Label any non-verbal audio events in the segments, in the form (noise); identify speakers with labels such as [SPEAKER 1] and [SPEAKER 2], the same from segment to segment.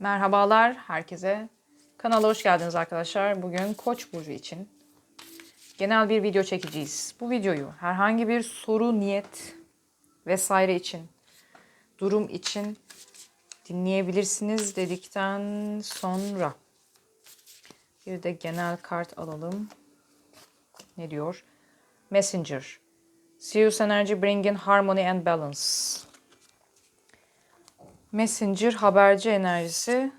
[SPEAKER 1] Merhabalar herkese. Kanala hoş geldiniz arkadaşlar. Bugün Koç burcu için genel bir video çekeceğiz. Bu videoyu herhangi bir soru, niyet vesaire için, durum için dinleyebilirsiniz dedikten sonra bir de genel kart alalım. Ne diyor? Messenger. Sirius energy bringing harmony and balance. Messenger haberci enerjisi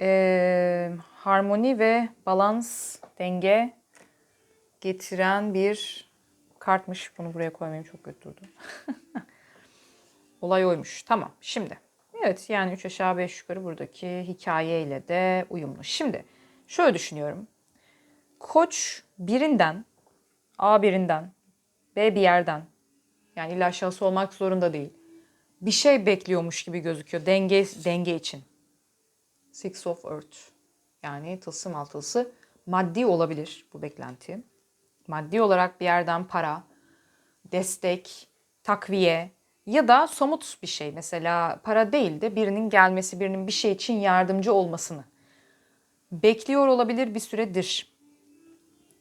[SPEAKER 1] eee, harmoni ve balans, denge getiren bir kartmış. Bunu buraya koymayayım çok kötü durdu. (laughs) Olay oymuş. Tamam şimdi. Evet yani 3 aşağı 5 yukarı buradaki hikayeyle de uyumlu. Şimdi şöyle düşünüyorum. Koç birinden, A birinden, B bir yerden yani illa şahıs olmak zorunda değil bir şey bekliyormuş gibi gözüküyor denge denge için. Six of Earth yani tılsım altılısı maddi olabilir bu beklenti. Maddi olarak bir yerden para, destek, takviye ya da somut bir şey. Mesela para değil de birinin gelmesi, birinin bir şey için yardımcı olmasını bekliyor olabilir bir süredir.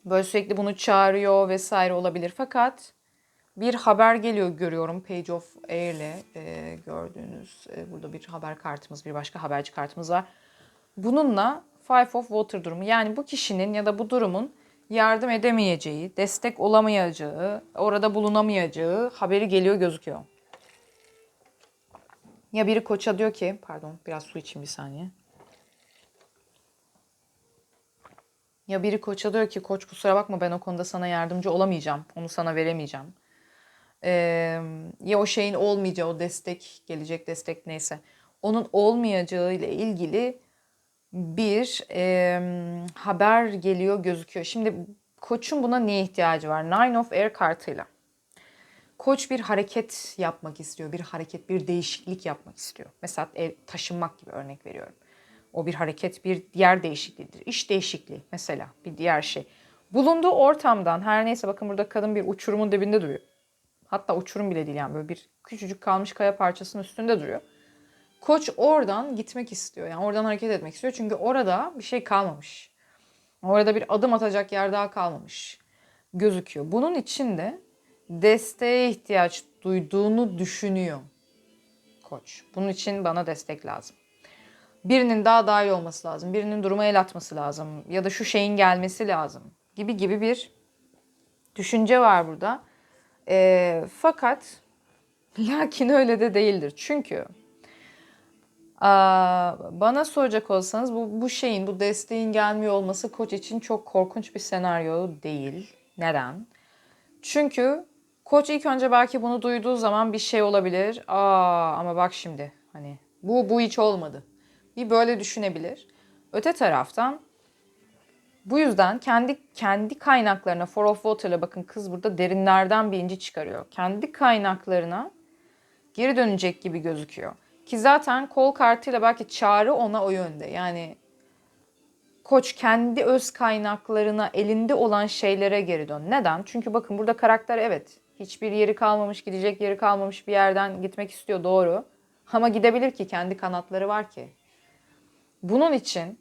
[SPEAKER 1] Böyle sürekli bunu çağırıyor vesaire olabilir. Fakat bir haber geliyor görüyorum Page of Air'le e, gördüğünüz e, burada bir haber kartımız bir başka haberci kartımız var. Bununla Five of Water durumu yani bu kişinin ya da bu durumun yardım edemeyeceği, destek olamayacağı, orada bulunamayacağı haberi geliyor gözüküyor. Ya biri koça diyor ki, pardon biraz su içeyim bir saniye. Ya biri koça diyor ki koç kusura bakma ben o konuda sana yardımcı olamayacağım. Onu sana veremeyeceğim. Ee, ya o şeyin olmayacağı, o destek, gelecek destek neyse. Onun olmayacağı ile ilgili bir e, haber geliyor gözüküyor. Şimdi koçun buna niye ihtiyacı var? Nine of Air kartıyla. Koç bir hareket yapmak istiyor. Bir hareket, bir değişiklik yapmak istiyor. Mesela ev taşınmak gibi örnek veriyorum. O bir hareket, bir yer değişikliğidir. İş değişikliği mesela bir diğer şey. Bulunduğu ortamdan her neyse bakın burada kadın bir uçurumun dibinde duruyor. Hatta uçurum bile değil yani böyle bir küçücük kalmış kaya parçasının üstünde duruyor. Koç oradan gitmek istiyor. Yani oradan hareket etmek istiyor. Çünkü orada bir şey kalmamış. Orada bir adım atacak yer daha kalmamış gözüküyor. Bunun için de desteğe ihtiyaç duyduğunu düşünüyor koç. Bunun için bana destek lazım. Birinin daha dahil olması lazım. Birinin duruma el atması lazım. Ya da şu şeyin gelmesi lazım. Gibi gibi bir düşünce var burada. E, fakat (laughs) lakin öyle de değildir. Çünkü aa, bana soracak olsanız bu, bu şeyin, bu desteğin gelmiyor olması koç için çok korkunç bir senaryo değil. Neden? Çünkü koç ilk önce belki bunu duyduğu zaman bir şey olabilir. Aa ama bak şimdi hani bu bu hiç olmadı. Bir böyle düşünebilir. Öte taraftan bu yüzden kendi kendi kaynaklarına Four of Water'la bakın kız burada derinlerden bir inci çıkarıyor. Kendi kaynaklarına geri dönecek gibi gözüküyor. Ki zaten kol kartıyla belki çağrı ona o yönde. Yani koç kendi öz kaynaklarına elinde olan şeylere geri dön. Neden? Çünkü bakın burada karakter evet hiçbir yeri kalmamış, gidecek yeri kalmamış bir yerden gitmek istiyor doğru. Ama gidebilir ki kendi kanatları var ki. Bunun için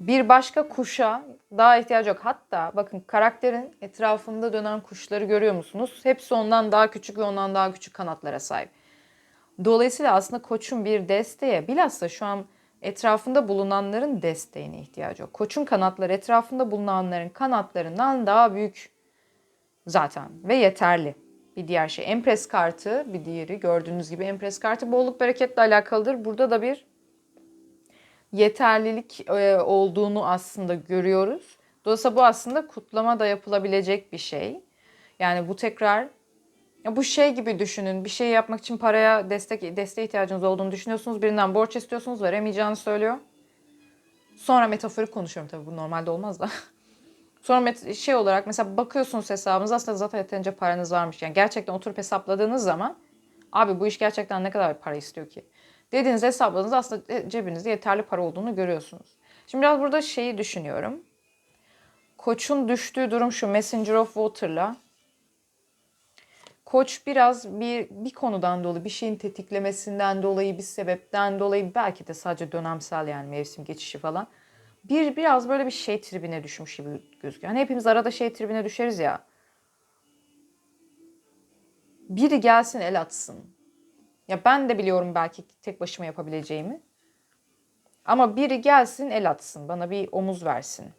[SPEAKER 1] bir başka kuşa daha ihtiyacı yok. Hatta bakın karakterin etrafında dönen kuşları görüyor musunuz? Hepsi ondan daha küçük ve ondan daha küçük kanatlara sahip. Dolayısıyla aslında koçun bir desteğe bilhassa şu an etrafında bulunanların desteğine ihtiyacı yok. Koçun kanatları etrafında bulunanların kanatlarından daha büyük zaten ve yeterli. Bir diğer şey Empress kartı bir diğeri gördüğünüz gibi Empress kartı bolluk bereketle alakalıdır. Burada da bir yeterlilik e, olduğunu aslında görüyoruz. Dolayısıyla bu aslında kutlama da yapılabilecek bir şey. Yani bu tekrar ya bu şey gibi düşünün. Bir şey yapmak için paraya destek desteğe ihtiyacınız olduğunu düşünüyorsunuz. Birinden borç istiyorsunuz, veremeyeceğini söylüyor. Sonra metaforik konuşuyorum tabii bu normalde olmaz da. (laughs) Sonra şey olarak mesela bakıyorsunuz hesabınız aslında zaten yeterince paranız varmış. Yani gerçekten oturup hesapladığınız zaman abi bu iş gerçekten ne kadar para istiyor ki? Dediğiniz hesapladığınız aslında cebinizde yeterli para olduğunu görüyorsunuz. Şimdi biraz burada şeyi düşünüyorum. Koç'un düştüğü durum şu Messenger of Water'la Koç biraz bir bir konudan dolayı, bir şeyin tetiklemesinden dolayı, bir sebepten dolayı belki de sadece dönemsel yani mevsim geçişi falan. Bir biraz böyle bir şey tribine düşmüş gibi gözüküyor. Hani hepimiz arada şey tribine düşeriz ya. Biri gelsin el atsın. Ya ben de biliyorum belki tek başıma yapabileceğimi. Ama biri gelsin el atsın. Bana bir omuz versin.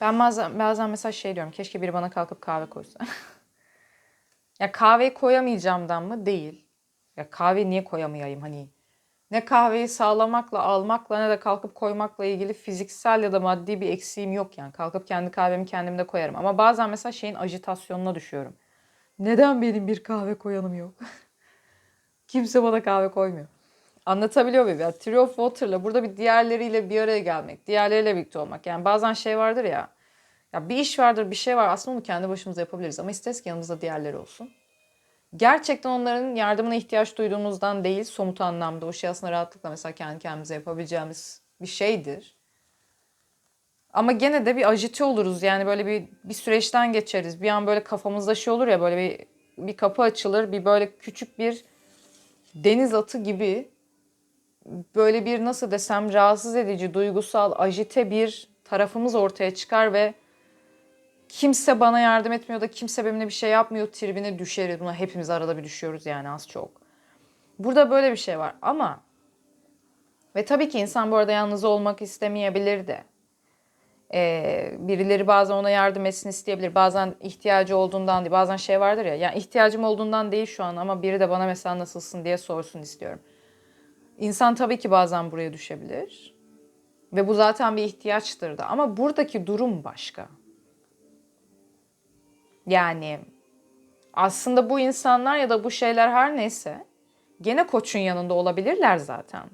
[SPEAKER 1] Ben bazen, bazen mesela şey diyorum. Keşke biri bana kalkıp kahve koysa. (laughs) ya kahveyi koyamayacağımdan mı? Değil. Ya kahve niye koyamayayım hani? Ne kahveyi sağlamakla, almakla ne de kalkıp koymakla ilgili fiziksel ya da maddi bir eksiğim yok yani. Kalkıp kendi kahvemi kendim de koyarım. Ama bazen mesela şeyin ajitasyonuna düşüyorum. Neden benim bir kahve koyanım yok? (laughs) Kimse bana kahve koymuyor. Anlatabiliyor muyum? Yani Tree of Water'la burada bir diğerleriyle bir araya gelmek, diğerleriyle birlikte olmak. Yani bazen şey vardır ya, ya bir iş vardır, bir şey var. Aslında onu kendi başımıza yapabiliriz ama isteriz ki yanımızda diğerleri olsun. Gerçekten onların yardımına ihtiyaç duyduğumuzdan değil, somut anlamda o şey aslında rahatlıkla mesela kendi kendimize yapabileceğimiz bir şeydir. Ama gene de bir ajite oluruz. Yani böyle bir bir süreçten geçeriz. Bir an böyle kafamızda şey olur ya böyle bir bir kapı açılır. Bir böyle küçük bir deniz atı gibi böyle bir nasıl desem rahatsız edici, duygusal, ajite bir tarafımız ortaya çıkar ve kimse bana yardım etmiyor da kimse benimle bir şey yapmıyor tribine düşeriz. Buna hepimiz arada bir düşüyoruz yani az çok. Burada böyle bir şey var ama ve tabii ki insan bu arada yalnız olmak istemeyebilir de. Ee, birileri bazen ona yardım etsin isteyebilir. Bazen ihtiyacı olduğundan değil. Bazen şey vardır ya. Yani ihtiyacım olduğundan değil şu an ama biri de bana mesela nasılsın diye sorsun istiyorum. İnsan tabii ki bazen buraya düşebilir. Ve bu zaten bir ihtiyaçtır da. Ama buradaki durum başka. Yani aslında bu insanlar ya da bu şeyler her neyse gene koçun yanında olabilirler zaten.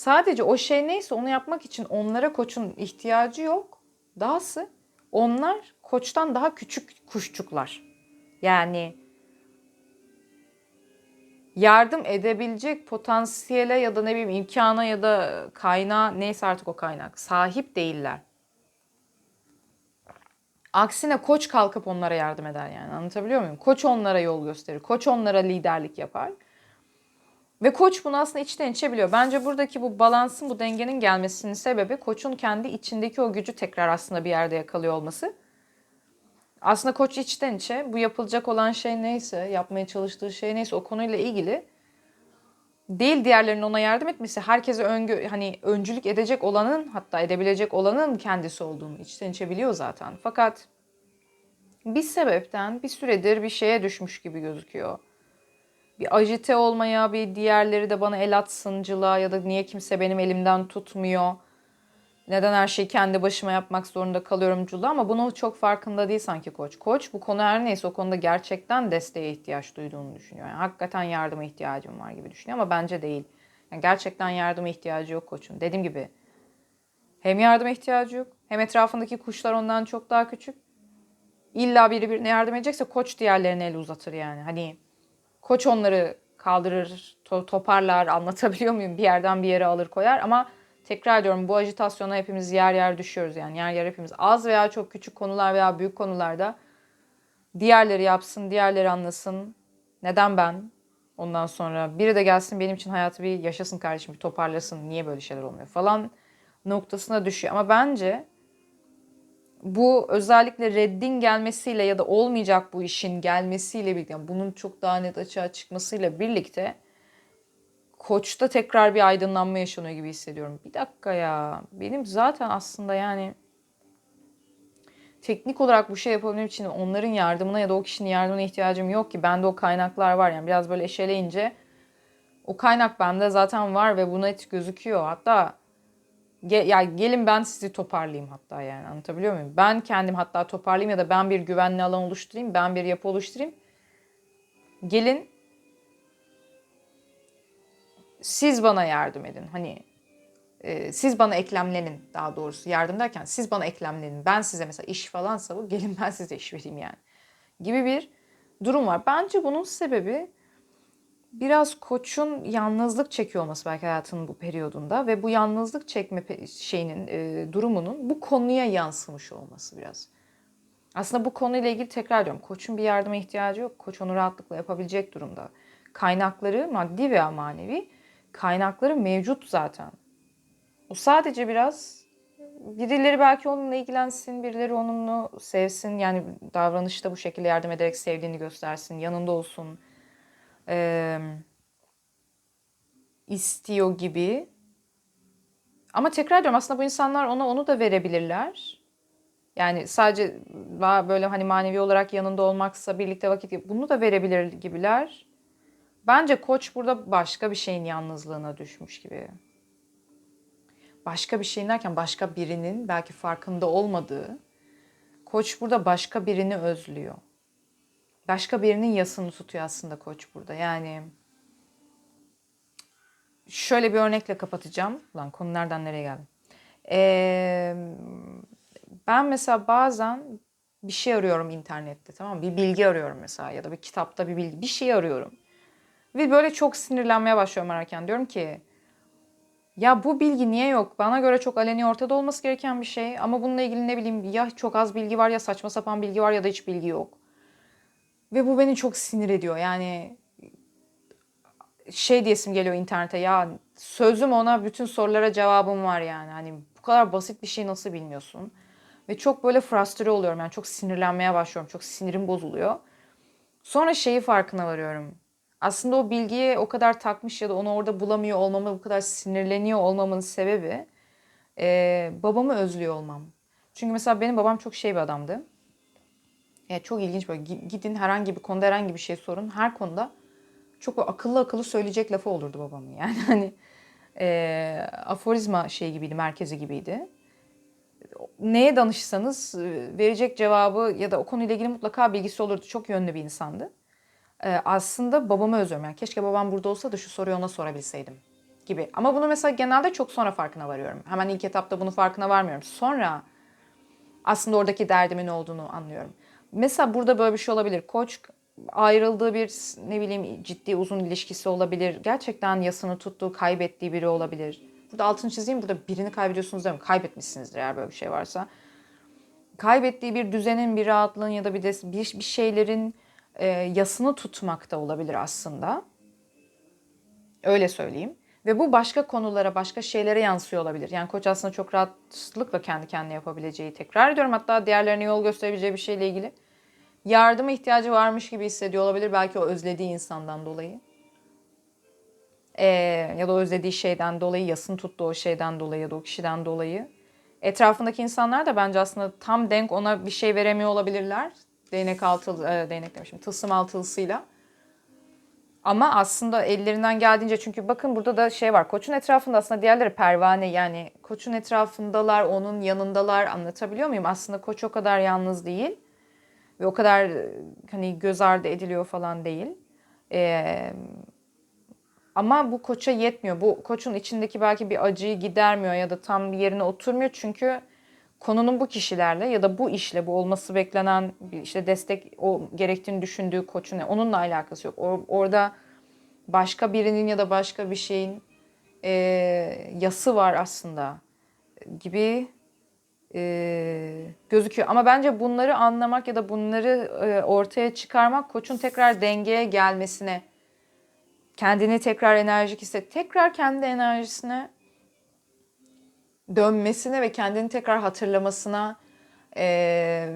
[SPEAKER 1] Sadece o şey neyse onu yapmak için onlara koçun ihtiyacı yok. Dahası onlar koçtan daha küçük kuşçuklar. Yani yardım edebilecek potansiyele ya da ne bileyim imkana ya da kaynağa neyse artık o kaynak sahip değiller. Aksine koç kalkıp onlara yardım eder yani anlatabiliyor muyum? Koç onlara yol gösterir. Koç onlara liderlik yapar. Ve koç bunu aslında içten içe biliyor. Bence buradaki bu balansın, bu dengenin gelmesinin sebebi koçun kendi içindeki o gücü tekrar aslında bir yerde yakalıyor olması. Aslında koç içten içe bu yapılacak olan şey neyse, yapmaya çalıştığı şey neyse o konuyla ilgili değil diğerlerinin ona yardım etmesi, herkese öngö hani öncülük edecek olanın hatta edebilecek olanın kendisi olduğunu içten içe biliyor zaten. Fakat bir sebepten bir süredir bir şeye düşmüş gibi gözüküyor. Bir ajite olmaya, bir diğerleri de bana el atsıncılığa ya da niye kimse benim elimden tutmuyor. Neden her şeyi kendi başıma yapmak zorunda kalıyorumculuğu ama bunu çok farkında değil sanki koç. Koç bu konu her neyse o konuda gerçekten desteğe ihtiyaç duyduğunu düşünüyor. Yani hakikaten yardıma ihtiyacım var gibi düşünüyor ama bence değil. Yani gerçekten yardıma ihtiyacı yok koçun. Dediğim gibi hem yardıma ihtiyacı yok hem etrafındaki kuşlar ondan çok daha küçük. İlla biri birine yardım edecekse koç diğerlerine el uzatır yani. Hani koç onları kaldırır, to- toparlar, anlatabiliyor muyum? Bir yerden bir yere alır koyar ama tekrar ediyorum bu ajitasyona hepimiz yer yer düşüyoruz yani yer yer hepimiz az veya çok küçük konular veya büyük konularda diğerleri yapsın, diğerleri anlasın. Neden ben? Ondan sonra biri de gelsin benim için hayatı bir yaşasın kardeşim, bir toparlasın. Niye böyle şeyler olmuyor falan noktasına düşüyor. Ama bence bu özellikle reddin gelmesiyle ya da olmayacak bu işin gelmesiyle birlikte yani bunun çok daha net açığa çıkmasıyla birlikte koçta tekrar bir aydınlanma yaşanıyor gibi hissediyorum. Bir dakika ya benim zaten aslında yani teknik olarak bu şey yapabilmem için onların yardımına ya da o kişinin yardımına ihtiyacım yok ki. Bende o kaynaklar var yani biraz böyle eşeleyince o kaynak bende zaten var ve bu net gözüküyor. Hatta Ge- ya gelin ben sizi toparlayayım hatta yani anlatabiliyor muyum? Ben kendim hatta toparlayayım ya da ben bir güvenli alan oluşturayım, ben bir yapı oluşturayım. Gelin siz bana yardım edin. Hani e, siz bana eklemlenin daha doğrusu yardım derken siz bana eklemlenin. Ben size mesela iş falansa bu gelin ben size iş vereyim yani. Gibi bir durum var. Bence bunun sebebi biraz koçun yalnızlık çekiyor olması belki hayatının bu periyodunda ve bu yalnızlık çekme şeyinin e, durumunun bu konuya yansımış olması biraz. Aslında bu konuyla ilgili tekrar diyorum. Koçun bir yardıma ihtiyacı yok. Koç onu rahatlıkla yapabilecek durumda. Kaynakları maddi veya manevi kaynakları mevcut zaten. O sadece biraz birileri belki onunla ilgilensin, birileri onunla sevsin. Yani davranışta bu şekilde yardım ederek sevdiğini göstersin, yanında olsun. Ee, istiyor gibi. Ama tekrar diyorum aslında bu insanlar ona onu da verebilirler. Yani sadece böyle hani manevi olarak yanında olmaksa birlikte vakit bunu da verebilir gibiler. Bence koç burada başka bir şeyin yalnızlığına düşmüş gibi. Başka bir şeyin derken başka birinin belki farkında olmadığı. Koç burada başka birini özlüyor. Başka birinin yasını tutuyor aslında koç burada. Yani şöyle bir örnekle kapatacağım. Lan konu nereden nereye geldi? Ee, ben mesela bazen bir şey arıyorum internette tamam mı? Bir bilgi arıyorum mesela ya da bir kitapta bir bilgi bir şey arıyorum. Ve böyle çok sinirlenmeye başlıyorum ararken. Diyorum ki ya bu bilgi niye yok? Bana göre çok aleni ortada olması gereken bir şey. Ama bununla ilgili ne bileyim ya çok az bilgi var ya saçma sapan bilgi var ya da hiç bilgi yok. Ve bu beni çok sinir ediyor. Yani şey diyesim geliyor internete ya sözüm ona bütün sorulara cevabım var yani. Hani bu kadar basit bir şey nasıl bilmiyorsun? Ve çok böyle frustre oluyorum yani çok sinirlenmeye başlıyorum. Çok sinirim bozuluyor. Sonra şeyi farkına varıyorum. Aslında o bilgiye o kadar takmış ya da onu orada bulamıyor olmamı, bu kadar sinirleniyor olmamın sebebi e, babamı özlüyor olmam. Çünkü mesela benim babam çok şey bir adamdı. Yani çok ilginç böyle gidin herhangi bir konuda herhangi bir şey sorun. Her konuda çok akıllı akıllı söyleyecek lafı olurdu babamın. (laughs) Yani hani e, aforizma şey gibiydi, merkezi gibiydi. Neye danışsanız e, verecek cevabı ya da o konuyla ilgili mutlaka bilgisi olurdu. Çok yönlü bir insandı. E, aslında babamı özlüyorum. Yani keşke babam burada olsa da şu soruyu ona sorabilseydim gibi. Ama bunu mesela genelde çok sonra farkına varıyorum. Hemen ilk etapta bunu farkına varmıyorum. Sonra aslında oradaki derdimin olduğunu anlıyorum. Mesela burada böyle bir şey olabilir. Koç ayrıldığı bir ne bileyim ciddi uzun ilişkisi olabilir. Gerçekten yasını tuttuğu, kaybettiği biri olabilir. Burada altını çizeyim. Burada birini kaybediyorsunuz değil mi? Kaybetmişsinizdir eğer böyle bir şey varsa. Kaybettiği bir düzenin, bir rahatlığın ya da bir, de, bir, bir şeylerin e, yasını tutmakta olabilir aslında. Öyle söyleyeyim. Ve bu başka konulara, başka şeylere yansıyor olabilir. Yani koç aslında çok rahatlıkla kendi kendine yapabileceği tekrar ediyorum. Hatta diğerlerine yol gösterebileceği bir şeyle ilgili yardıma ihtiyacı varmış gibi hissediyor olabilir. Belki o özlediği insandan dolayı. Ee, ya da özlediği şeyden dolayı, yasın tuttuğu o şeyden dolayı ya da o kişiden dolayı. Etrafındaki insanlar da bence aslında tam denk ona bir şey veremiyor olabilirler. Değnek altı, e, değnek demişim, tılsım altılısıyla. Ama aslında ellerinden geldiğince çünkü bakın burada da şey var. Koçun etrafında aslında diğerleri pervane yani koçun etrafındalar, onun yanındalar anlatabiliyor muyum? Aslında koç o kadar yalnız değil ve o kadar hani göz ardı ediliyor falan değil. Ee, ama bu koça yetmiyor. Bu koçun içindeki belki bir acıyı gidermiyor ya da tam bir yerine oturmuyor. Çünkü konunun bu kişilerle ya da bu işle bu olması beklenen işte destek o gerektiğini düşündüğü koçun onunla alakası yok. Or, orada başka birinin ya da başka bir şeyin e, yası var aslında gibi e, gözüküyor. Ama bence bunları anlamak ya da bunları e, ortaya çıkarmak koçun tekrar dengeye gelmesine, kendini tekrar enerjik hisset, tekrar kendi enerjisine dönmesine ve kendini tekrar hatırlamasına e,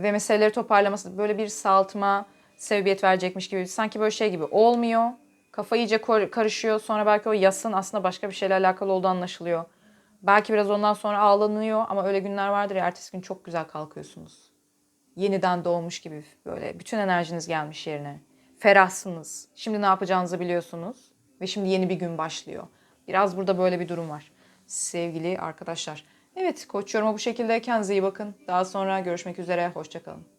[SPEAKER 1] ve meseleleri toparlamasına böyle bir saltıma sebebiyet verecekmiş gibi. Sanki böyle şey gibi olmuyor. Kafa iyice karışıyor. Sonra belki o yasın aslında başka bir şeyle alakalı olduğu anlaşılıyor. Belki biraz ondan sonra ağlanıyor ama öyle günler vardır ya ertesi gün çok güzel kalkıyorsunuz. Yeniden doğmuş gibi böyle bütün enerjiniz gelmiş yerine. Ferahsınız. Şimdi ne yapacağınızı biliyorsunuz ve şimdi yeni bir gün başlıyor. Biraz burada böyle bir durum var sevgili arkadaşlar. Evet koç yoruma bu şekilde kendinize iyi bakın. Daha sonra görüşmek üzere. Hoşçakalın.